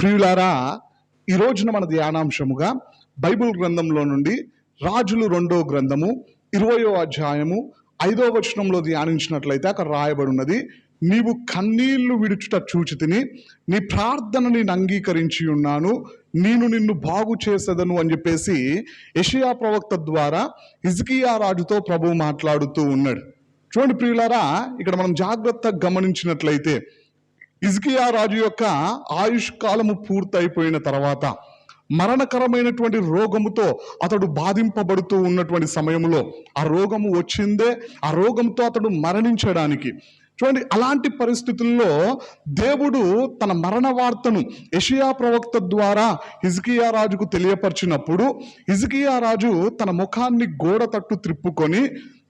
ప్రియులారా ఈ రోజున మన ధ్యానాంశముగా బైబిల్ గ్రంథంలో నుండి రాజులు రెండో గ్రంథము ఇరవయో అధ్యాయము ఐదో వచనంలో ధ్యానించినట్లయితే అక్కడ రాయబడి ఉన్నది నీవు కన్నీళ్ళు విడుచుట చూచి తిని నీ ప్రార్థన నేను అంగీకరించి ఉన్నాను నేను నిన్ను బాగు చేసేదను అని చెప్పేసి యెషయా ప్రవక్త ద్వారా ఇజ్కియా రాజుతో ప్రభు మాట్లాడుతూ ఉన్నాడు. చూడండి ప్రియులారా ఇక్కడ మనం జాగ్రత్తగా గమనించినట్లయితే ఇజ్కియా రాజు యొక్క ఆయుష్ కాలము పూర్తయిపోయిన తర్వాత మరణకరమైనటువంటి రోగముతో అతడు బాధింపబడుతూ ఉన్నటువంటి సమయంలో ఆ రోగము వచ్చిందే ఆ రోగంతో అతడు మరణించడానికి. చూడండి అలాంటి పరిస్థితుల్లో దేవుడు తన మరణ వార్తను యషియా ప్రవక్త ద్వారా హిజ్కియా రాజుకు తెలియపరిచినప్పుడు హిజ్కియా రాజు తన ముఖాన్ని గోడ తట్టు త్రిప్పుకొని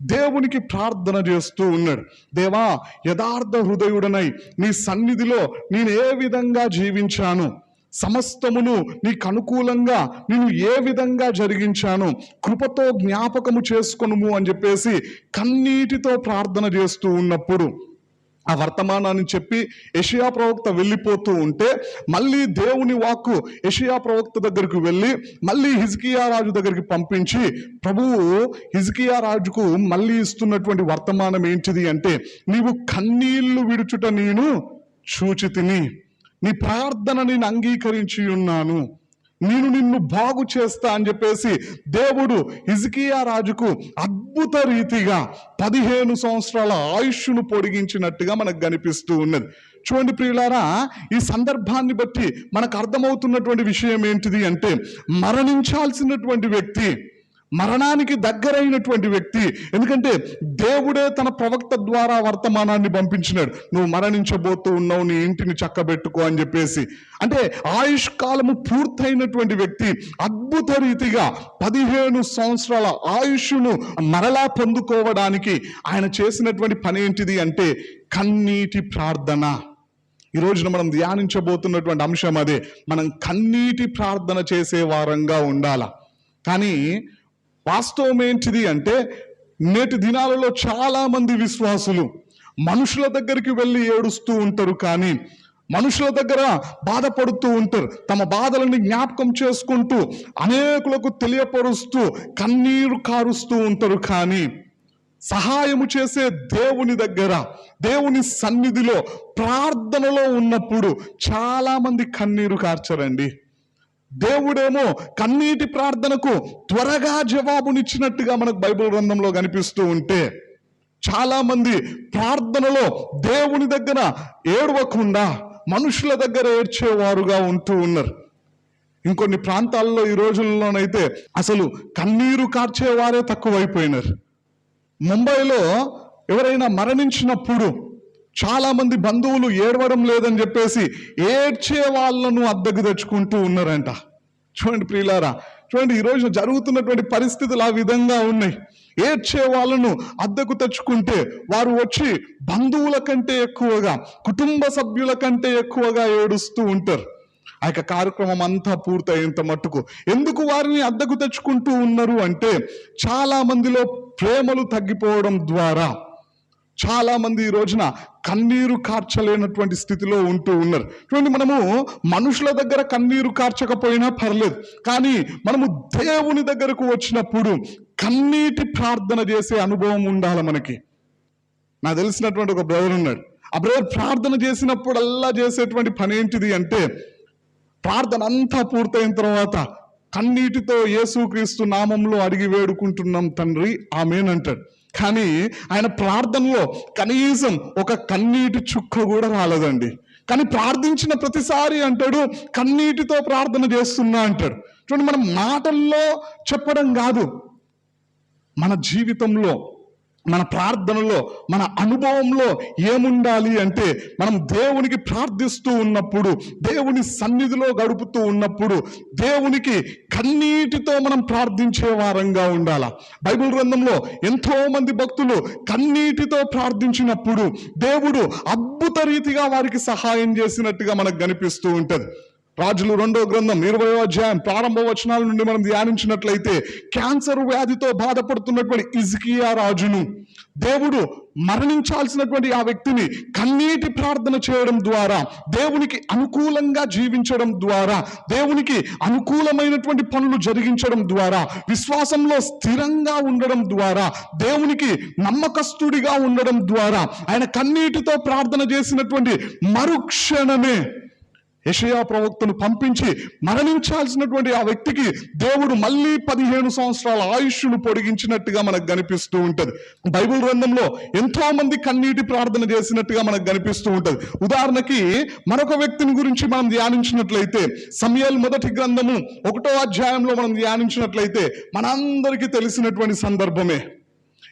దేవునికి ప్రార్థన చేస్తూ ఉన్నాడు. దేవా యథార్థ హృదయుడనై నీ సన్నిధిలో నేను ఏ విధంగా జీవించాను? సమస్తమును నీకు అనుకూలంగా నేను ఏ విధంగా జరిగించాను? కృపతో జ్ఞాపకము చేసుకొనుము అని చెప్పేసి కన్నీటితో ప్రార్థన చేస్తూ ఉన్నప్పుడు ఆ వర్తమానాన్ని చెప్పి యషియా ప్రవక్త వెళ్ళిపోతూ ఉంటే మళ్ళీ దేవుని వాక్కు యషియా ప్రవక్త దగ్గరికి వెళ్ళి మళ్ళీ హిజ్కియా రాజు దగ్గరికి పంపించి ప్రభువు హిజ్కియా రాజుకు మళ్ళీ ఇస్తున్నటువంటి వర్తమానం ఏంటిది అంటే నీవు కన్నీళ్ళు విడుచుట నేను చూచి తిని నీ ప్రార్థన నేను అంగీకరించి ఉన్నాను నేను నిన్ను బాగు చేస్తా అని చెప్పేసి దేవుడు హిజ్కియా రాజుకు అద్భుత రీతిగా పదిహేను సంవత్సరాల ఆయుష్ను పొడిగించినట్టుగా మనకు కనిపిస్తూ ఉన్నది. చూడండి ప్రియులారా ఈ సందర్భాన్ని బట్టి మనకు అర్థమవుతున్నటువంటి విషయం ఏంటిది అంటే మరణించాల్సినటువంటి వ్యక్తి మరణానికి దగ్గరైనటువంటి వ్యక్తి. ఎందుకంటే దేవుడే తన ప్రవక్త ద్వారా వర్తమానాన్ని పంపించినాడు. నువ్వు మరణించబోతూ ఉన్నావు నీ ఇంటిని చక్కబెట్టుకో అని చెప్పేసి. అంటే ఆయుష్ కాలము పూర్తయినటువంటి వ్యక్తి అద్భుత రీతిగా పదిహేను సంవత్సరాల ఆయుష్ను మరలా పొందుకోవడానికి ఆయన చేసినటువంటి పని ఏంటిది అంటే కన్నీటి ప్రార్థన. ఈ రోజున మనం ధ్యానించబోతున్నటువంటి అంశం అదే. మనం కన్నీటి ప్రార్థన చేసే వారంగా ఉండాల? కానీ వాస్తవం ఏంటిది అంటే నేటి దినాలలో చాలా మంది విశ్వాసులు మనుషుల దగ్గరికి వెళ్ళి ఏడుస్తూ ఉంటారు కానీ మనుషుల దగ్గర బాధపడుతూ ఉంటారు. తమ బాధలని జ్ఞాపకం చేసుకుంటూ అనేకులకు తెలియపరుస్తూ కన్నీరు కారుస్తూ ఉంటారు కానీ సహాయము చేసే దేవుని దగ్గర దేవుని సన్నిధిలో ప్రార్థనలో ఉన్నప్పుడు చాలామంది కన్నీరు కార్చరండి. దేవుడేమో కన్నీటి ప్రార్థనకు త్వరగా జవాబునిచ్చినట్టుగా మనకు బైబిల్ గ్రంథంలో కనిపిస్తూ ఉంటే చాలా మంది ప్రార్థనలో దేవుని దగ్గర ఏడవకుండా మనుషుల దగ్గర ఏడ్చేవారుగా ఉంటూ ఉన్నారు. ఇంకొన్ని ప్రాంతాల్లో ఈ రోజుల్లోనైతే అసలు కన్నీరు కార్చేవారే తక్కువైపోయినారు. ముంబైలో ఎవరైనా మరణించినప్పుడు చాలా మంది బంధువులు ఏడవడం లేదని చెప్పేసి ఏడ్చే వాళ్ళను అద్దెకు తెచ్చుకుంటూ ఉన్నారంట. చూడండి ప్రియులారా చూడండి ఈరోజు జరుగుతున్నటువంటి పరిస్థితులు ఆ విధంగా ఉన్నాయి. ఏడ్చే వాళ్ళను అద్దెకు తెచ్చుకుంటే వారు వచ్చి బంధువుల కంటే ఎక్కువగా కుటుంబ సభ్యుల కంటే ఎక్కువగా ఏడుస్తూ ఉంటారు. ఆ యొక్క కార్యక్రమం అంతా పూర్తయ్యేంత మట్టుకు ఎందుకు వారిని అద్దెకు తెచ్చుకుంటూ ఉన్నారు అంటే చాలా మందిలో ప్రేమలు తగ్గిపోవడం ద్వారా. చాలా మంది ఈ రోజున కన్నీరు కార్చలేనటువంటి స్థితిలో ఉంటూ ఉన్నారు. చూడండి మనము మనుషుల దగ్గర కన్నీరు కార్చకపోయినా పర్లేదు కానీ మనము దేవుని దగ్గరకు వచ్చినప్పుడు కన్నీటి ప్రార్థన చేసే అనుభవం ఉండాలి మనకి. నాకు తెలిసినటువంటి ఒక బ్రదర్ ఉన్నాడు. ఆ బ్రదర్ ప్రార్థన చేసినప్పుడల్లా చేసేటువంటి పని ఏంటిది అంటే ప్రార్థన అంతా పూర్తయిన తర్వాత కన్నీటితో యేసుక్రీస్తు నామంలో అడిగి వేడుకుంటున్నాం తండ్రి ఆమెనంటాడు కానీ ఆయన ప్రార్థనలో కనీసం ఒక కన్నీటి చుక్క కూడా రాలేదండి. కానీ ప్రార్థించిన ప్రతిసారి అంటాడు కన్నీటితో ప్రార్థన చేస్తున్నా అంటాడు. చూడండి మనం మాటల్లో చెప్పడం కాదు మన జీవితంలో మన ప్రార్థనలో మన అనుభవంలో ఏముండాలి అంటే మనం దేవునికి ప్రార్థిస్తూ ఉన్నప్పుడు దేవుని సన్నిధిలో గడుపుతూ ఉన్నప్పుడు దేవునికి కన్నీటితో మనం ప్రార్థించే వారంగా ఉండాల. బైబిల్ గ్రంథంలో ఎంతో మంది భక్తులు కన్నీటితో ప్రార్థించినప్పుడు దేవుడు అద్భుత రీతిగా వారికి సహాయం చేసినట్టుగా మనకు కనిపిస్తూ ఉంటుంది. రాజులు రెండో గ్రంథం ఇరవై అధ్యాయం ప్రారంభ వచనాల నుండి మనం ధ్యానించినట్లయితే క్యాన్సర్ వ్యాధితో బాధపడుతున్నటువంటి ఇజ్కియా రాజును దేవుడు మరణించాల్సినటువంటి ఆ వ్యక్తిని కన్నీటి ప్రార్థన చేయడం ద్వారా దేవునికి అనుకూలంగా జీవించడం ద్వారా దేవునికి అనుకూలమైనటువంటి పనులు జరిగించడం ద్వారా విశ్వాసంలో స్థిరంగా ఉండడం ద్వారా దేవునికి నమ్మకస్తుడిగా ఉండడం ద్వారా ఆయన కన్నీటితో ప్రార్థన చేసినటువంటి మరుక్షణమే యషయా ప్రవక్తను పంపించి మరణించాల్సినటువంటి ఆ వ్యక్తికి దేవుడు మళ్ళీ పదిహేను సంవత్సరాల ఆయుష్ను పొడిగించినట్టుగా మనకు కనిపిస్తూ ఉంటుంది. బైబిల్ గ్రంథంలో ఎంతో మంది కన్నీటి ప్రార్థన చేసినట్టుగా మనకు కనిపిస్తూ ఉంటుంది. ఉదాహరణకి మరొక వ్యక్తిని గురించి మనం ధ్యానించినట్లయితే సమయల్ మొదటి గ్రంథము ఒకటో అధ్యాయంలో మనం ధ్యానించినట్లయితే మనందరికీ తెలిసినటువంటి సందర్భమే.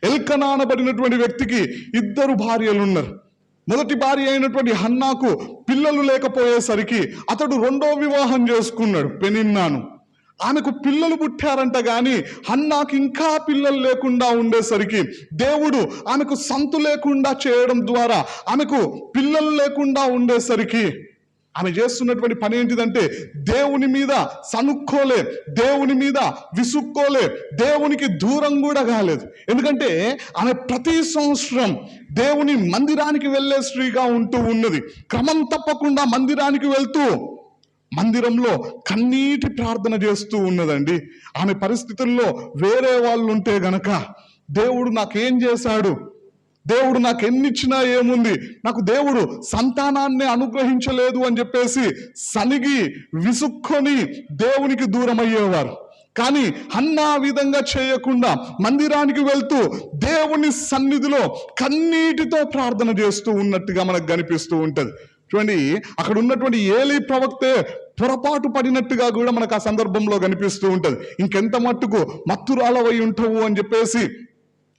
ఎల్కనానబడినటువంటి వ్యక్తికి ఇద్దరు భార్యలు ఉన్నారు మొదటి భార్య అయినటువంటి హన్నాకు పిల్లలు లేకపోయేసరికి అతడు రెండో వివాహం చేసుకున్నాడు పెనిన్నాను. ఆమెకు పిల్లలు పుట్టారంట గాని హన్నాకు ఇంకా పిల్లలు లేకుండా ఉండేసరికి దేవుడు ఆమెకు సంతు లేకుండా చేయడం ద్వారా ఆమెకు పిల్లలు లేకుండా ఉండేసరికి ఆమె చేస్తున్నటువంటి పని ఏంటిదంటే దేవుని మీద సనుక్కోలే దేవుని మీద విసుక్కోలే దేవునికి దూరం కూడా కాలేదు. ఎందుకంటే ఆమె ప్రతి సంవత్సరం దేవుని మందిరానికి వెళ్ళే స్త్రీగా ఉంటూ ఉన్నది. క్రమం తప్పకుండా మందిరానికి వెళ్తూ మందిరంలో కన్నీటి ప్రార్థన చేస్తూ ఉన్నదండి. ఆమె పరిస్థితుల్లో వేరే వాళ్ళు ఉంటే గనక దేవుడు నాకేం చేశాడు? దేవుడు నాకు ఎన్నిచ్చినా ఏముంది? నాకు దేవుడు సంతానాన్ని అనుగ్రహించలేదు అని చెప్పేసి సనిగి విసుక్కొని దేవునికి దూరం అయ్యేవారు కానీ అన్న విధంగా చేయకుండా మందిరానికి వెళ్తూ దేవుని సన్నిధిలో కన్నీటితో ప్రార్థన చేస్తూ ఉన్నట్టుగా మనకు కనిపిస్తూ ఉంటుంది. చూడండి అక్కడ ఉన్నటువంటి ఏలి ప్రవక్తే పొరపాటు పడినట్టుగా కూడా మనకు ఆ సందర్భంలో కనిపిస్తూ ఉంటుంది. ఇంకెంత మట్టుకు మత్తురాలవై ఉంటావు అని చెప్పేసి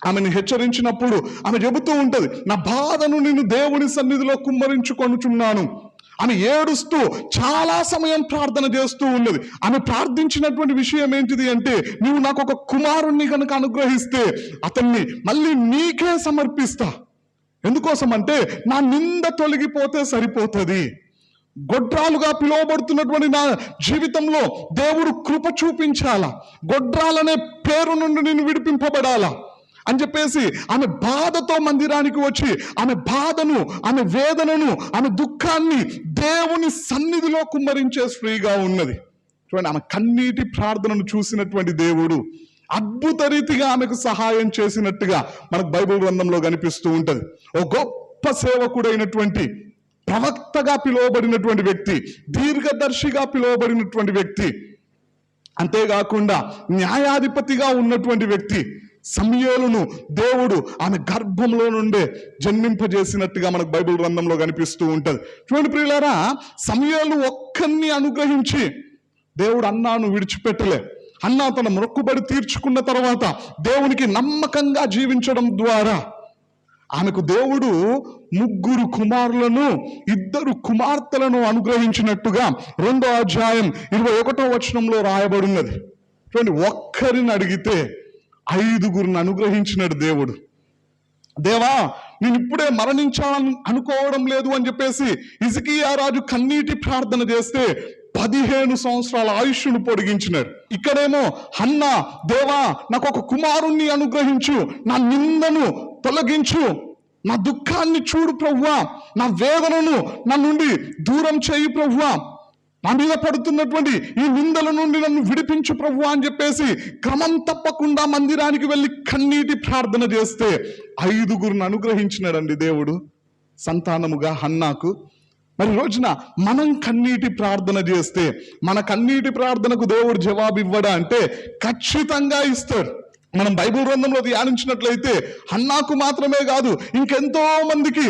ఆమెను హెచ్చరించినప్పుడు ఆమె చెబుతూ ఉంటుంది నా బాధను నేను దేవుని సన్నిధిలో కుమ్మరించుకొనుచున్నాను. ఆమె ఏడుస్తూ చాలా సమయం ప్రార్థన చేస్తూ ఉన్నది. ఆమె ప్రార్థించినటువంటి విషయం ఏంటిది అంటే నీవు నాకు ఒక కుమారుణ్ణి కనుక అనుగ్రహిస్తే అతన్ని మళ్ళీ నీకే సమర్పిస్తా. ఎందుకోసం అంటే నా నింద తొలగిపోతే సరిపోతుంది. గొడ్రాలుగా పిలువబడుతున్నటువంటి నా జీవితంలో దేవుడు కృప చూపించాలా? గొడ్రాలనే పేరు నుండి నేను విడిపింపబడాలా? అని చెప్పేసి ఆమె బాధతో మందిరానికి వచ్చి ఆమె బాధను ఆమె వేదనను ఆమె దుఃఖాన్ని దేవుని సన్నిధిలో కుమ్మరించే స్త్రీగా ఉన్నది. చూడండి ఆమె కన్నీటి ప్రార్థనను చూసినటువంటి దేవుడు అద్భుత రీతిగా ఆమెకు సహాయం చేసినట్టుగా మనకు బైబిల్ గ్రంథంలో కనిపిస్తూ ఉంటుంది. ఓ గొప్ప సేవకుడైనటువంటి ప్రవక్తగా పిలువబడినటువంటి వ్యక్తి దీర్ఘదర్శిగా పిలువబడినటువంటి వ్యక్తి అంతేకాకుండా న్యాయాధిపతిగా ఉన్నటువంటి వ్యక్తి సమయలును దేవుడు ఆమె గర్భంలో నుండే జన్మింపజేసినట్టుగా మనకు బైబిల్ గ్రంథంలో కనిపిస్తూ ఉంటుంది. చూడండి ప్రియులారా సమయాలు ఒక్కరిని అనుగ్రహించి దేవుడు అన్నాను విడిచిపెట్టలే. అన్నా తన మొక్కుబడి తీర్చుకున్న తర్వాత దేవునికి నమ్మకంగా జీవించడం ద్వారా ఆమెకు దేవుడు ముగ్గురు కుమారులను ఇద్దరు కుమార్తెలను అనుగ్రహించినట్టుగా రెండో అధ్యాయం ఇరవై ఒకటో వచనంలో రాయబడినది. చూడండి ఒక్కరిని అడిగితే ఐదుగురిని అనుగ్రహించినాడు దేవుడు. దేవా నేను ఇప్పుడే మరణించాలని అనుకోవడం లేదు అని చెప్పేసి ఇజకియా రాజు కన్నీటి ప్రార్థన చేస్తే పదిహేను సంవత్సరాల ఆయుష్ను పొడిగించినాడు. ఇక్కడేమో హన్న దేవా నాకు ఒక కుమారుణ్ణి అనుగ్రహించు నా నిందను తొలగించు నా దుఃఖాన్ని చూడు ప్రవ్వా నా వేదనను నా నుండి దూరం చేయి ప్రవ్వా నా మీద పడుతున్నటువంటి ఈ నిందల నుండి నన్ను విడిపించు ప్రభు అని చెప్పేసి క్రమం తప్పకుండా మందిరానికి వెళ్ళి కన్నీటి ప్రార్థన చేస్తే ఐదుగురిని అనుగ్రహించినాడండి దేవుడు సంతానముగా హన్నాకు. మరి రోజున మనం కన్నీటి ప్రార్థన చేస్తే మన కన్నీటి ప్రార్థనకు దేవుడు జవాబు ఇవ్వడా అంటే ఖచ్చితంగా ఇస్తాడు. మనం బైబిల్ గ్రంథంలో ధ్యానించినట్లయితే హన్నాకు మాత్రమే కాదు ఇంకెంతో మందికి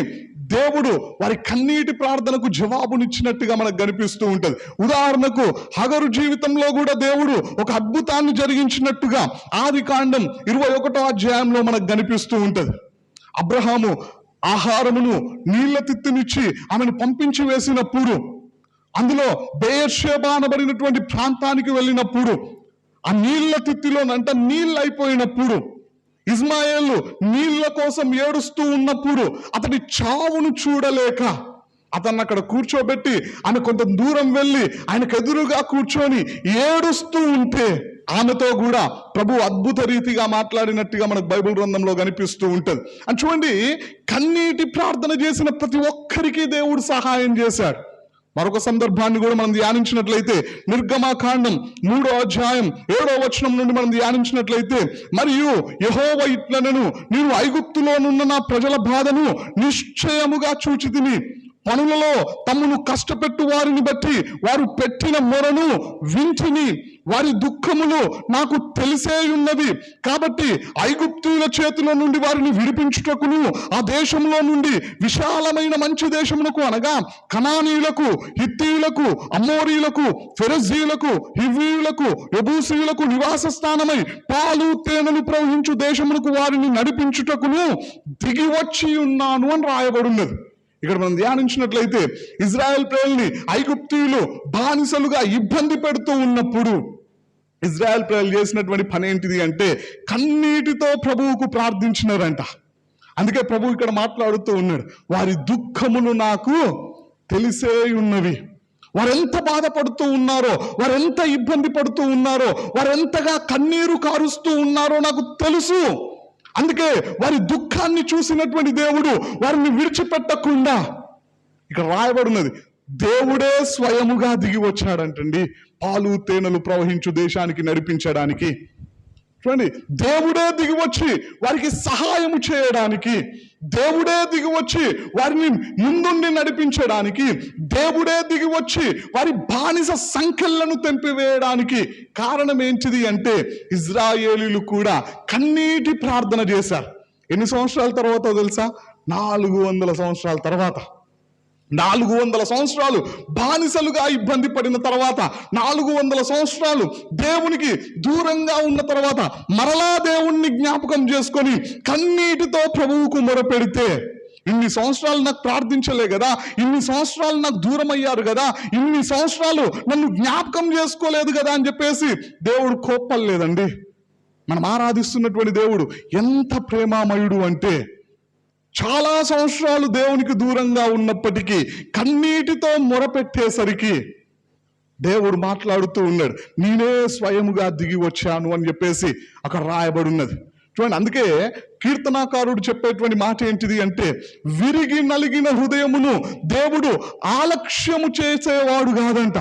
దేవుడు వారి కన్నీటి ప్రార్థనకు జవాబునిచ్చినట్టుగా మనకు కనిపిస్తూ ఉంటుంది. ఉదాహరణకు హగరు జీవితంలో కూడా దేవుడు ఒక అద్భుతాన్ని జరిగించినట్టుగా ఆది కాండం ఇరవై ఒకటో అధ్యాయంలో మనకు కనిపిస్తూ ఉంటుంది. అబ్రహాము ఆహారమును నీళ్ళ తిత్తినిచ్చి ఆమెను పంపించి వేసినప్పుడు అందులో బేర్షేబా అనబడినటువంటి ప్రాంతానికి వెళ్ళినప్పుడు ఆ నీళ్ళ తిత్తిలోనంట నీళ్ళు అయిపోయినప్పుడు ఇస్మాయేలు నీళ్ళ కోసం ఏడుస్తూ ఉన్నప్పుడు అతడి చావును చూడలేక అతన్ని అక్కడ కూర్చోబెట్టి ఆయన కొంత దూరం వెళ్ళి ఆయనకు ఎదురుగా కూర్చొని ఏడుస్తూ ఉంటే ఆమెతో కూడా ప్రభు అద్భుత రీతిగా మాట్లాడినట్టుగా మనకు బైబిల్ గ్రంథంలో కనిపిస్తూ ఉంటుంది. అని చూడండి కన్నీటి ప్రార్థన చేసిన ప్రతి ఒక్కరికి దేవుడు సహాయం చేశాడు. మరొక సందర్భాన్ని కూడా మనం ధ్యానించినట్లయితే నిర్గమాకాండం మూడో అధ్యాయం ఏడో వచనం నుండి మనం ధ్యానించినట్లయితే మరియు యహోవ ఇట్లనను నేను ఐగుప్తులోనున్న నా ప్రజల బాధను నిశ్చయముగా చూచితిని పనులలో తమను కష్టపెట్టు వారిని బట్టి వారు పెట్టిన మొరను వింటిని. వారి దుఃఖములు నాకు తెలిసే ఉన్నది కాబట్టి ఐగుప్తుల చేతిలో నుండి వారిని విడిపించుటకును ఆ దేశంలో నుండి విశాలమైన మంచి దేశమునకు అనగా కణానీయులకు హిత్తీయులకు అమ్మోరీయులకు ఫెరజీలకు హివ్వీయులకు యబూసీయులకు నివాస స్థానమై పాలు తేనెలు ప్రవహించు దేశమునకు వారిని నడిపించుటకును దిగి వచ్చి ఉన్నాను అని రాయబడున్నది. ఇక్కడ మనం ధ్యానించినట్లయితే ఇజ్రాయెల్ ప్రజల్ని ఐగుప్తీయులు బానిసలుగా ఇబ్బంది పెడుతూ ఉన్నప్పుడు ఇజ్రాయెల్ ప్రజలు చేసినటువంటి పని ఏంటిది అంటే కన్నీటితో ప్రభువుకు ప్రార్థించినారంట. అందుకే ప్రభు ఇక్కడ మాట్లాడుతూ ఉన్నాడు వారి దుఃఖములు నాకు తెలిసే ఉన్నవి వారెంత బాధపడుతూ ఉన్నారో వారెంత ఇబ్బంది పడుతూ ఉన్నారో వారెంతగా కన్నీరు కారుస్తూ ఉన్నారో నాకు తెలుసు. అందుకే వారి దుఃఖాన్ని చూసినటువంటి దేవుడు వారిని విడిచిపెట్టకుండా ఇక్కడ రాయబడినది దేవుడే స్వయముగా దిగి వచ్చాడంటండి. పాలు తేనెలు ప్రవహించు దేశానికి నడిపించడానికి చూడండి దేవుడే దిగివచ్చి వారికి సహాయము చేయడానికి దేవుడే దిగివచ్చి వారిని ముందుండి నడిపించడానికి దేవుడే దిగివచ్చి వారి బానిస సంఖ్యలను తెంపివేయడానికి కారణం ఏంటిది అంటే ఇజ్రాయేలీలు కూడా కన్నీటి ప్రార్థన చేశారు. ఎన్ని సంవత్సరాల తర్వాత తెలుసా? నాలుగు వందల సంవత్సరాల తర్వాత. నాలుగు వందల సంవత్సరాలు బానిసలుగా ఇబ్బంది పడిన తర్వాత నాలుగు వందల సంవత్సరాలు దేవునికి దూరంగా ఉన్న తర్వాత మరలా దేవుణ్ణి జ్ఞాపకం చేసుకొని కన్నీటితో ప్రభువుకు మొరపెడితే ఇన్ని సంవత్సరాలు నాకు ప్రార్థించలే కదా ఇన్ని సంవత్సరాలు నాకు దూరం అయ్యారు కదా ఇన్ని సంవత్సరాలు నన్ను జ్ఞాపకం చేసుకోలేదు కదా అని చెప్పేసి దేవుడు కోప్పలేదండి మనం ఆరాధిస్తున్నటువంటి దేవుడు ఎంత ప్రేమామయుడు అంటే చాలా సంవత్సరాలు దేవునికి దూరంగా ఉన్నప్పటికీ కన్నీటితో మొరపెట్టేసరికి దేవుడు మాట్లాడుతూ ఉన్నాడు నేనే స్వయముగా దిగి వచ్చాను అని చెప్పేసి అక్కడ రాయబడి ఉన్నది చూడండి అందుకే కీర్తనాకారుడు చెప్పేటువంటి మాట ఏంటిది అంటే విరిగి నలిగిన హృదయమును దేవుడు ఆలక్ష్యము చేసేవాడు కాదంట.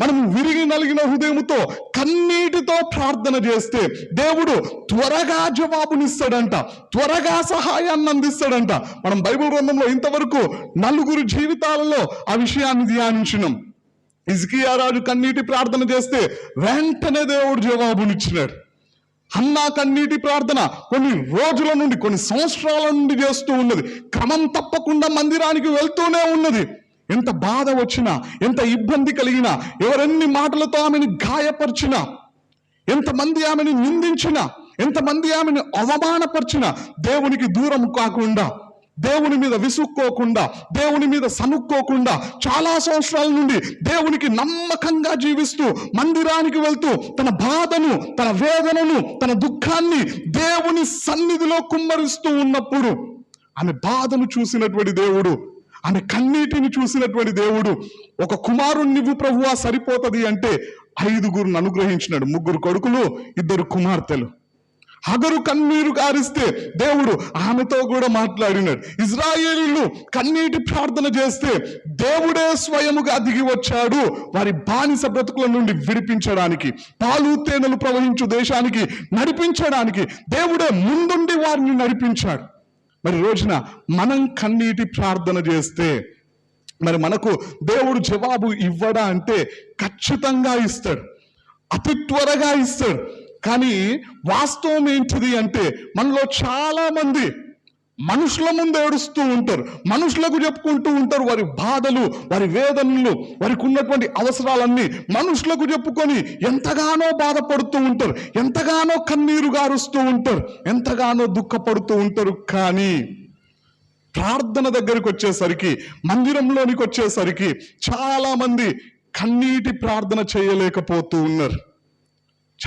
మనం విరిగి నలిగిన హృదయముతో కన్నీటితో ప్రార్థన చేస్తే దేవుడు త్వరగా జవాబునిస్తాడంట త్వరగా సహాయాన్ని అందిస్తాడంట. మనం బైబిల్ గ్రంథంలో ఇంతవరకు నలుగురు జీవితాలలో ఆ విషయాన్ని ధ్యానించినాం. ఇజ్కియా రాజు కన్నీటి ప్రార్థన చేస్తే వెంటనే దేవుడు జవాబునిచ్చినాడు. అన్నా కన్నీటి ప్రార్థన కొన్ని రోజుల నుండి కొన్ని సంవత్సరాల నుండి చేస్తూ ఉన్నది. క్రమం తప్పకుండా మందిరానికి వెళ్తూనే ఉన్నది. ఎంత బాధ వచ్చినా ఎంత ఇబ్బంది కలిగినా ఎవరెన్ని మాటలతో ఆమెను గాయపరిచినా ఎంతమంది ఆమెను నిందించినా ఎంతమంది ఆమెను అవమానపరిచినా దేవునికి దూరం కాకుండా దేవుని మీద విసుక్కోకుండా దేవుని మీద సనుక్కోకుండా చాలా సంవత్సరాల నుండి దేవునికి నమ్మకంగా జీవిస్తూ మందిరానికి వెళ్తూ తన బాధను తన వేదనను తన దుఃఖాన్ని దేవుని సన్నిధిలో కుమ్మరిస్తూ ఉన్నప్పుడు ఆమె బాధను చూసినటువంటి దేవుడు ఆమె కన్నీటిని చూసినటువంటి దేవుడు ఒక కుమారుణ్ణివ్వు ప్రభువా సరిపోతది అంటే ఐదుగురుని అనుగ్రహించినాడు. ముగ్గురు కొడుకులు ఇద్దరు కుమార్తెలు. హగరు కన్నీరు గారిస్తే దేవుడు ఆమెతో కూడా మాట్లాడినాడు. ఇజ్రాయేలీలు కన్నీటి ప్రార్థన చేస్తే దేవుడే స్వయముగా దిగి వచ్చాడు. వారి బానిస బ్రతుకుల నుండి విడిపించడానికి పాలు తేనెలు ప్రవహించు దేశానికి నడిపించడానికి దేవుడే ముందుండి వారిని నడిపించాడు. మరి రోజున మనం కన్నీటి ప్రార్థన చేస్తే మరి మనకు దేవుడు జవాబు ఇవ్వడా అంటే ఖచ్చితంగా ఇస్తాడు. అతి త్వరగా ఇస్తాడు. కానీ వాస్తవం ఏంటిది అంటే మనలో చాలా మంది మనుషుల ముందు ఏడుస్తూ ఉంటారు. మనుషులకు చెప్పుకుంటూ ఉంటారు వారి బాధలు వారి వేదనలు వారికి ఉన్నటువంటి అవసరాలన్నీ మనుషులకు చెప్పుకొని ఎంతగానో బాధపడుతూ ఉంటారు. ఎంతగానో కన్నీరు గారుస్తూ ఉంటారు. ఎంతగానో దుఃఖపడుతూ ఉంటారు. కానీ ప్రార్థన దగ్గరికి వచ్చేసరికి మందిరంలోనికి వచ్చేసరికి చాలామంది కన్నీటి ప్రార్థన చేయలేకపోతూ ఉన్నారు.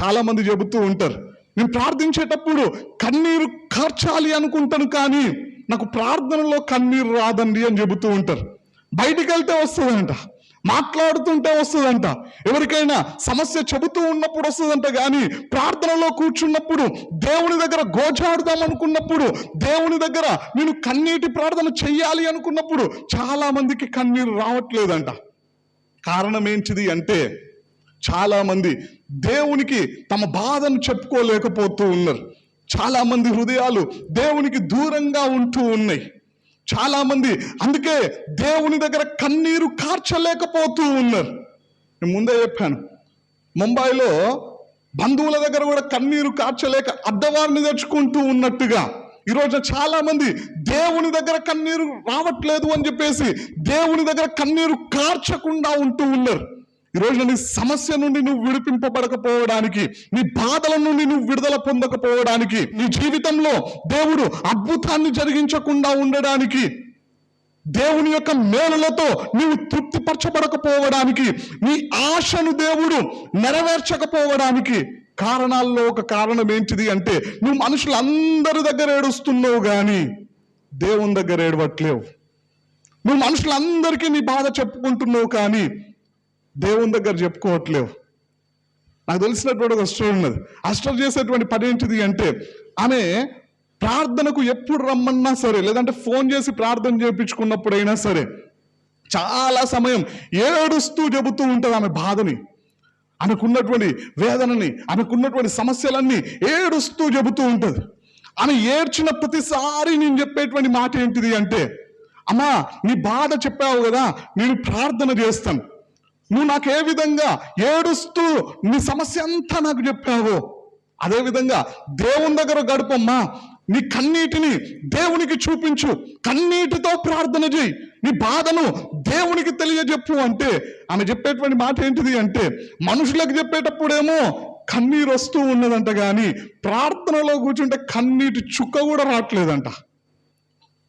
చాలామంది చెబుతూ ఉంటారు. నేను ప్రార్థించేటప్పుడు కన్నీరు కార్చాలి అనుకుంటాను కానీ నాకు ప్రార్థనలో కన్నీరు రాదండి అని చెబుతూ ఉంటారు. బయటికి వెళ్తే వస్తుందంట మాట్లాడుతుంటే వస్తుందంట ఎవరికైనా సమస్య చెబుతూ ఉన్నప్పుడు వస్తుందంట కానీ ప్రార్థనలో కూర్చున్నప్పుడు దేవుని దగ్గర గోచాడుదాం అనుకున్నప్పుడు దేవుని దగ్గర నేను కన్నీటి ప్రార్థన చెయ్యాలి అనుకున్నప్పుడు చాలా మందికి కన్నీరు రావట్లేదంట. కారణం ఏంటిది అంటే చాలామంది దేవునికి తమ బాధను చెప్పుకోలేకపోతూ ఉన్నారు. చాలామంది హృదయాలు దేవునికి దూరంగా ఉంటూ ఉన్నాయి. చాలామంది అందుకే దేవుని దగ్గర కన్నీరు కార్చలేకపోతూ ఉన్నారు. నేను ముందే చెప్పాను ముంబైలో బంధువుల దగ్గర కూడా కన్నీరు కార్చలేక అద్దవారిని తెచ్చుకుంటూ ఉన్నట్టుగా. ఈరోజు చాలామంది దేవుని దగ్గర కన్నీరు రావట్లేదు అని చెప్పేసి దేవుని దగ్గర కన్నీరు కార్చకుండా ఉంటూ ఉన్నారు. ఈరోజు నీ సమస్య నుండి నువ్వు విడిపింపబడకపోవడానికి నీ బాధల నుండి నువ్వు విడుదల పొందకపోవడానికి నీ జీవితంలో దేవుడు అద్భుతాన్ని జరిగించకుండా ఉండడానికి దేవుని యొక్క మేలులతో నీవు తృప్తిపరచబడకపోవడానికి నీ ఆశను దేవుడు నెరవేర్చకపోవడానికి కారణాల్లో ఒక కారణం ఏంటిది అంటే నువ్వు మనుషులందరి దగ్గర ఏడుస్తున్నావు కానీ దేవుని దగ్గర ఏడవట్లేవు. నువ్వు మనుషులందరికీ నీ బాధ చెప్పుకుంటున్నావు కానీ దేవుని దగ్గర చెప్పుకోవట్లేవు. నాకు తెలిసినటువంటి ఒక స్టోరీ ఉన్నది. ఆ స్టోరీ చేసేటువంటి పని ఏంటిది అంటే ఆమె ప్రార్థనకు ఎప్పుడు రమ్మన్నా సరే లేదంటే ఫోన్ చేసి ప్రార్థన చేయించుకున్నప్పుడైనా సరే చాలా సమయం ఏడుస్తూ చెబుతూ ఉంటుంది ఆమె బాధని. ఆమెకున్నటువంటి వేదనని ఆమెకున్నటువంటి సమస్యలన్నీ ఏడుస్తూ చెబుతూ ఉంటుంది. ఆమె ఏడ్చిన ప్రతిసారి నేను చెప్పేటువంటి మాట ఏంటిది అంటే అమ్మా నీ బాధ చెప్పావు కదా నేను ప్రార్థన చేస్తాను. నువ్వు నాకు ఏ విధంగా ఏడుస్తూ నీ సమస్య అంతా నాకు చెప్పావు. అదేవిధంగా దేవుని దగ్గర గడపమ్మా నీ కన్నీటిని దేవునికి చూపించు. కన్నీటితో ప్రార్థన చేయి. నీ బాధను దేవునికి తెలియజెప్పు అంటే ఆమె చెప్పేటువంటి మాట ఏంటిది అంటే మనుషులకు చెప్పేటప్పుడేమో కన్నీరు వస్తూ ఉన్నదంట కానీ ప్రార్థనలో కూర్చుంటే కన్నీటి చుక్క కూడా రావట్లేదంట.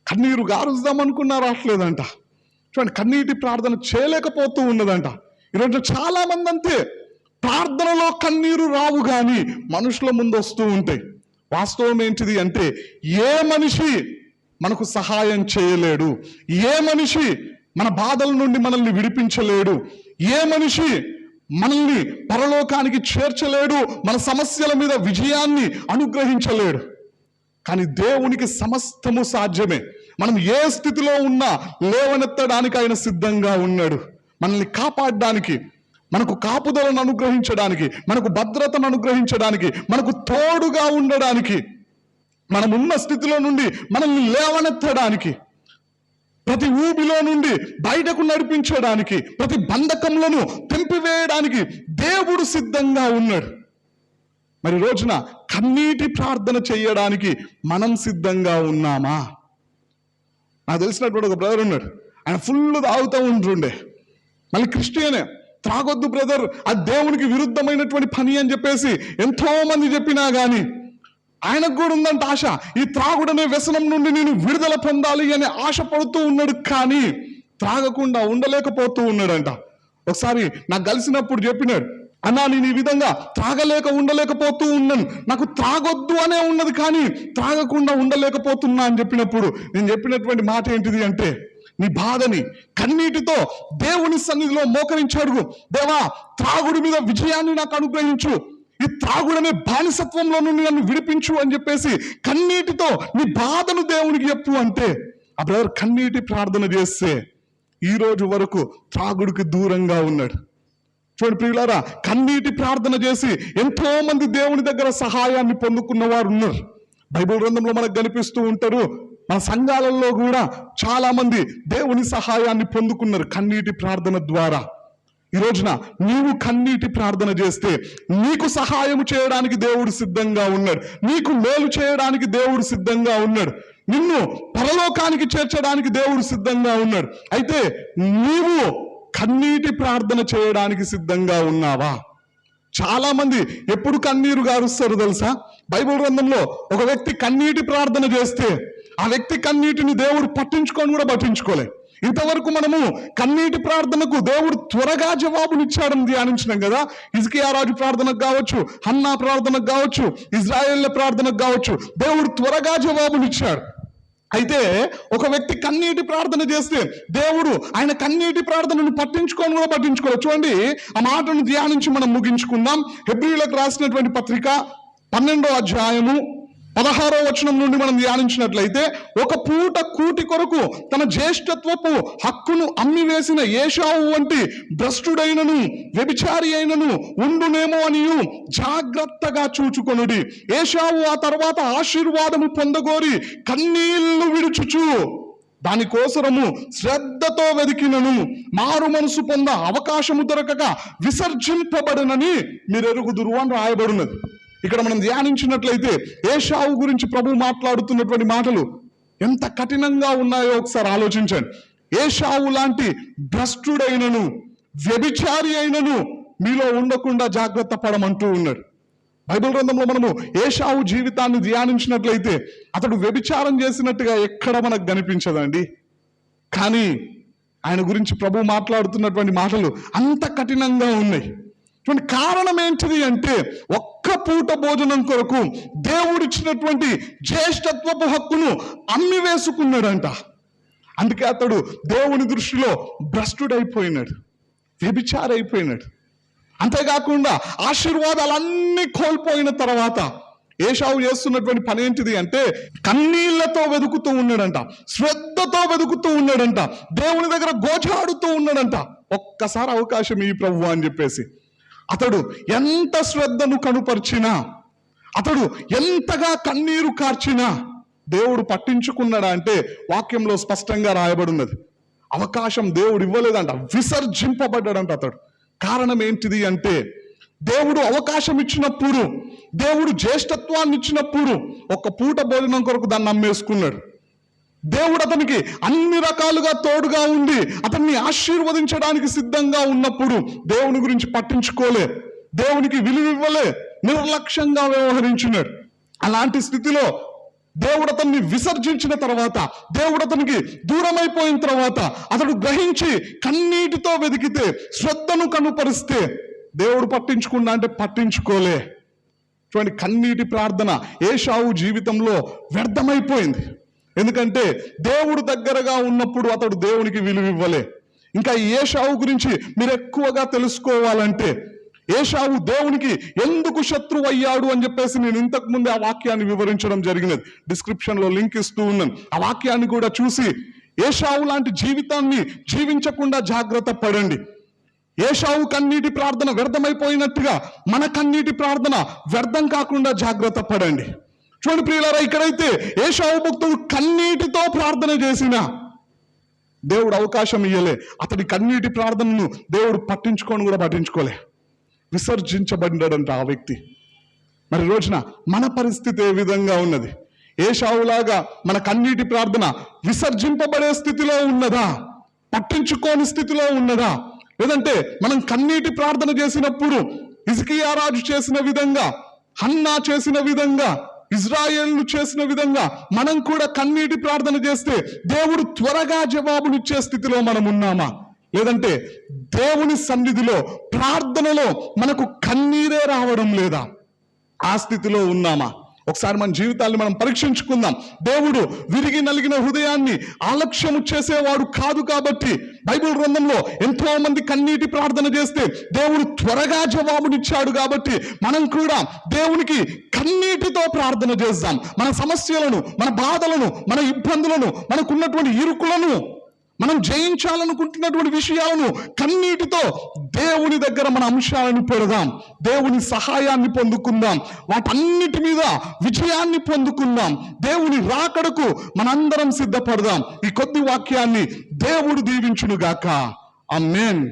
కన్నీరు గారుద్దామనుకున్నా రావట్లేదంట. చూడండి కన్నీటి ప్రార్థన చేయలేకపోతూ ఉన్నదంట. ఈరోజు చాలా మంది అంతే ప్రార్థనలో కన్నీరు రావు కానీ మనుషుల ముందు వస్తూ ఉంటాయి. వాస్తవం ఏంటిది అంటే ఏ మనిషి మనకు సహాయం చేయలేడు ఏ మనిషి మన బాధల నుండి మనల్ని విడిపించలేడు ఏ మనిషి మనల్ని పరలోకానికి చేర్చలేడు మన సమస్యల మీద విజయాన్ని అనుగ్రహించలేడు. కానీ దేవునికి సమస్తము సాధ్యమే. మనం ఏ స్థితిలో ఉన్నా లేవనెత్తడానికి ఆయన సిద్ధంగా ఉన్నాడు. మనల్ని కాపాడడానికి మనకు కాపుదలను అనుగ్రహించడానికి మనకు భద్రతను అనుగ్రహించడానికి మనకు తోడుగా ఉండడానికి మనం ఉన్న స్థితిలో నుండి మనల్ని లేవనెత్తడానికి ప్రతి ఊబిలో నుండి బయటకు నడిపించడానికి ప్రతి బంధకములను తెంపివేయడానికి దేవుడు సిద్ధంగా ఉన్నాడు. మరి రోజున కన్నీటి ప్రార్థన చేయడానికి మనం సిద్ధంగా ఉన్నామా? నాకు తెలిసినటువంటి ఒక బ్రదర్ ఉన్నాడు. ఆయన ఫుల్ తాగుతూ ఉంటుండే. మళ్ళీ క్రిస్టియనే. త్రాగొద్దు బ్రదర్. ఆ దేవునికి విరుద్ధమైనటువంటి పని అని చెప్పేసి ఎంతో మంది చెప్పినా గాని ఆయనకు కూడా ఉందంట ఆశ. ఈ త్రాగుడనే వ్యసనం నుండి నేను విడుదల పొందాలి అని ఆశ పడుతూ ఉన్నాడు కానీ త్రాగకుండా ఉండలేకపోతూ ఉన్నాడంట. ఒకసారి నాకు కలిసినప్పుడు చెప్పినాడు అన్నా నేను ఈ విధంగా త్రాగలేక ఉండలేకపోతూ ఉన్నాను. నాకు త్రాగొద్దు అనే ఉన్నది కానీ త్రాగకుండా ఉండలేకపోతున్నా అని చెప్పినప్పుడు నేను చెప్పినటువంటి మాట ఏంటిది అంటే నీ బాధని కన్నీటితో దేవుని సన్నిధిలో మోకరించాడు. దేవా త్రాగుడి మీద విజయాన్ని నాకు అనుగ్రహించు. ఈ త్రాగుడనే బానిసత్వంలో నుండి నన్ను విడిపించు అని చెప్పేసి కన్నీటితో నీ బాధను దేవునికి చెప్పు అంటే ఆ బ్రదర్ కన్నీటి ప్రార్థన చేస్తే ఈ రోజు వరకు త్రాగుడికి దూరంగా ఉన్నాడు. చూడండి ప్రియులారా కన్నీటి ప్రార్థన చేసి ఎంతో మంది దేవుని దగ్గర సహాయాన్ని పొందుకున్న వారు ఉన్నారు. బైబిల్ గ్రంథంలో మనకు కనిపిస్తూ ఉంటారు మన సంఘాలలో కూడా చాలామంది దేవుని సహాయాన్ని పొందుకున్నారు కన్నీటి ప్రార్థన ద్వారా. ఈ రోజున నీవు కన్నీటి ప్రార్థన చేస్తే నీకు సహాయం చేయడానికి దేవుడు సిద్ధంగా ఉన్నాడు. నీకు మేలు చేయడానికి దేవుడు సిద్ధంగా ఉన్నాడు. నిన్ను పరలోకానికి చేర్చడానికి దేవుడు సిద్ధంగా ఉన్నాడు. అయితే నీవు కన్నీటి ప్రార్థన చేయడానికి సిద్ధంగా ఉన్నావా? చాలా మంది ఎప్పుడు కన్నీరు గారుస్తారు తెలుసా? బైబిల్ గ్రంథంలో ఒక వ్యక్తి కన్నీటి ప్రార్థన చేస్తే ఆ వ్యక్తి కన్నీటిని దేవుడు పట్టించుకొని కూడా పట్టించుకోలే ఇంతవరకు మనము కన్నీటి ప్రార్థనకు దేవుడు త్వరగా జవాబునిచ్చాడని ధ్యానించినాం కదా. ఇజ్కియా రాజు ప్రార్థనకు కావచ్చు హన్నా ప్రార్థనకు కావచ్చు ఇజ్రాయేళ్ళ ప్రార్థనకు కావచ్చు దేవుడు త్వరగా జవాబునిచ్చాడు. అయితే ఒక వ్యక్తి కన్నీటి ప్రార్థన చేస్తే దేవుడు ఆయన కన్నీటి ప్రార్థనను పట్టించుకొని కూడా పట్టించుకోవాలి చూడండి ఆ మాటను ధ్యానించి మనం ముగించుకుందాం. హెబ్రిలకు రాసినటువంటి పత్రిక పన్నెండో అధ్యాయము పదహారో వచనం నుండి మనం ధ్యానించినట్లయితే ఒక పూట కూటి కొరకు తన జ్యేష్ఠత్వపు హక్కును అమ్మివేసిన ఏషావు వంటి భ్రష్టుడైనను వ్యభిచారి అయినను ఉండునేమో అనియు జాగ్రత్తగా చూచుకొనుడి. ఏషావు ఆ తర్వాత ఆశీర్వాదము పొందగోరి కన్నీళ్ళు విడుచుచు దానికోసరము శ్రద్ధతో వెదికినను. మారు మనసు పొంద అవకాశము దొరకక విసర్జింపబడనని మీరు ఎరుగుదురు అని రాయబడినది. ఇక్కడ మనం ధ్యానించినట్లయితే ఏషావు గురించి ప్రభు మాట్లాడుతున్నటువంటి మాటలు ఎంత కఠినంగా ఉన్నాయో ఒకసారి ఆలోచించండి. ఏషావు లాంటి భ్రష్టుడైనను వ్యభిచారి అయినను మీలో ఉండకుండా జాగ్రత్త పడమంటూ ఉన్నాడు. బైబిల్ గ్రంథంలో మనము ఏషావు జీవితాన్ని ధ్యానించినట్లయితే అతడు వ్యభిచారం చేసినట్టుగా ఎక్కడ మనకు కనిపించదండి. కానీ ఆయన గురించి ప్రభు మాట్లాడుతున్నటువంటి మాటలు అంత కఠినంగా ఉన్నాయి. చూడండి కారణం ఏంటిది అంటే ఒక్క పూట భోజనం కొరకు దేవుడిచ్చినటువంటి జ్యేష్ఠత్వపు హక్కును అమ్మి వేసుకున్నాడంట అందుకే అతడు దేవుని దృష్టిలో భ్రష్టుడైపోయినాడు వ్యభిచారైపోయినాడు. అంతేకాకుండా ఆశీర్వాదాలన్నీ కోల్పోయిన తర్వాత ఏషావు చేస్తున్నటువంటి పని ఏంటిది అంటే కన్నీళ్ళతో వెతుకుతూ ఉన్నాడంట శ్రద్ధతో వెతుకుతూ ఉన్నాడంట దేవుని దగ్గర గోచాడుతూ ఉన్నాడంట. ఒక్కసారి అవకాశం ఈ ప్రభు అని చెప్పేసి అతడు ఎంత శ్రద్ధను కనుపరిచినా అతడు ఎంతగా కన్నీరు కార్చినా దేవుడు పట్టించుకున్నాడా అంటే వాక్యంలో స్పష్టంగా రాయబడి ఉన్నది అవకాశం దేవుడు ఇవ్వలేదంట విసర్జింపబడ్డాడంట అతడు. కారణం ఏంటిది అంటే దేవుడు అవకాశం ఇచ్చినప్పుడు దేవుడు జ్యేష్ఠత్వాన్ని ఇచ్చినప్పుడు ఒక పూట భోజనం కొరకు దాన్ని నమ్మేసుకున్నాడు. దేవుడు అతనికి అన్ని రకాలుగా తోడుగా ఉండి అతన్ని ఆశీర్వదించడానికి సిద్ధంగా ఉన్నప్పుడు దేవుని గురించి పట్టించుకోలే. దేవునికి విలువ ఇవ్వలే నిర్లక్ష్యంగా వ్యవహరించినాడు. అలాంటి స్థితిలో దేవుడు అతన్ని విసర్జించిన తర్వాత దేవుడు అతనికి దూరమైపోయిన తర్వాత అతడు గ్రహించి కన్నీటితో వెతికితే శ్రద్ధను కనుపరిస్తే దేవుడు పట్టించుకున్నా అంటే పట్టించుకోలే. చూడండి కన్నీటి ప్రార్థన ఏషావు జీవితంలో వ్యర్థమైపోయింది. ఎందుకంటే దేవుడు దగ్గరగా ఉన్నప్పుడు అతడు దేవునికి విలువ ఇవ్వలే. ఇంకా ఏషావు గురించి మీరు ఎక్కువగా తెలుసుకోవాలంటే ఏషావు దేవునికి ఎందుకు శత్రువు అయ్యాడు అని చెప్పేసి నేను ఇంతకు ముందే ఆ వాక్యాన్ని వివరించడం జరిగినది. డిస్క్రిప్షన్లో లింక్ ఇస్తూ ఉన్నాను. ఆ వాక్యాన్ని కూడా చూసి ఏషావు లాంటి జీవితాన్ని జీవించకుండా జాగ్రత్త పడండి. ఏషావు కన్నీటి ప్రార్థన వ్యర్థమైపోయినట్టుగా మన కన్నీటి ప్రార్థన వ్యర్థం కాకుండా జాగ్రత్త పడండి. చూడండి ప్రియులారా ఇక్కడైతే ఏషావు భక్తుడు కన్నీటితో ప్రార్థన చేసిన దేవుడు అవకాశం ఇయ్యలే. అతడి కన్నీటి ప్రార్థనను దేవుడు పట్టించుకొని కూడా పట్టించుకోలే. విసర్జించబడ్డాడంట ఆ వ్యక్తి. మరి రోజున మన పరిస్థితి ఏ విధంగా ఉన్నది? ఏషావులాగా మన కన్నీటి ప్రార్థన విసర్జింపబడే స్థితిలో ఉన్నదా? పట్టించుకోని స్థితిలో ఉన్నదా? లేదంటే మనం కన్నీటి ప్రార్థన చేసినప్పుడు ఇజ్కియా రాజు చేసిన విధంగా హన్నా చేసిన విధంగా ఇజ్రాయేళ్ళు చేసిన విధంగా మనం కూడా కన్నీటి ప్రార్థన చేస్తే దేవుడు త్వరగా జవాబునిచ్చే స్థితిలో మనం ఉన్నామా? లేదంటే దేవుని సన్నిధిలో ప్రార్థనలో మనకు కన్నీరే రావడం లేదా? ఆ స్థితిలో ఉన్నామా? ఒకసారి మన జీవితాన్ని మనం పరీక్షించుకుందాం. దేవుడు విరిగి నలిగిన హృదయాన్ని ఆలక్ష్యము చేసేవాడు కాదు కాబట్టి బైబిల్ గ్రంథంలో ఎంతో మంది కన్నీటి ప్రార్థన చేస్తే దేవుడు త్వరగా జవాబునిచ్చాడు కాబట్టి మనం కూడా దేవునికి కన్నీటితో ప్రార్థన చేద్దాం. మన సమస్యలను మన బాధలను మన ఇబ్బందులను మనకున్నటువంటి ఇరుకులను మనం జయించాలనుకుంటున్నటువంటి విషయాలను కన్నీటితో దేవుని దగ్గర మన అంశాలను పెడదాం. దేవుని సహాయాన్ని పొందుకుందాం. వాటన్నిటి మీద విజయాన్ని పొందుకుందాం. దేవుని రాకడకు మనందరం సిద్ధపడదాం. ఈ కొద్ది వాక్యాన్ని దేవుడు దీవించునుగాక. అమ్మేన్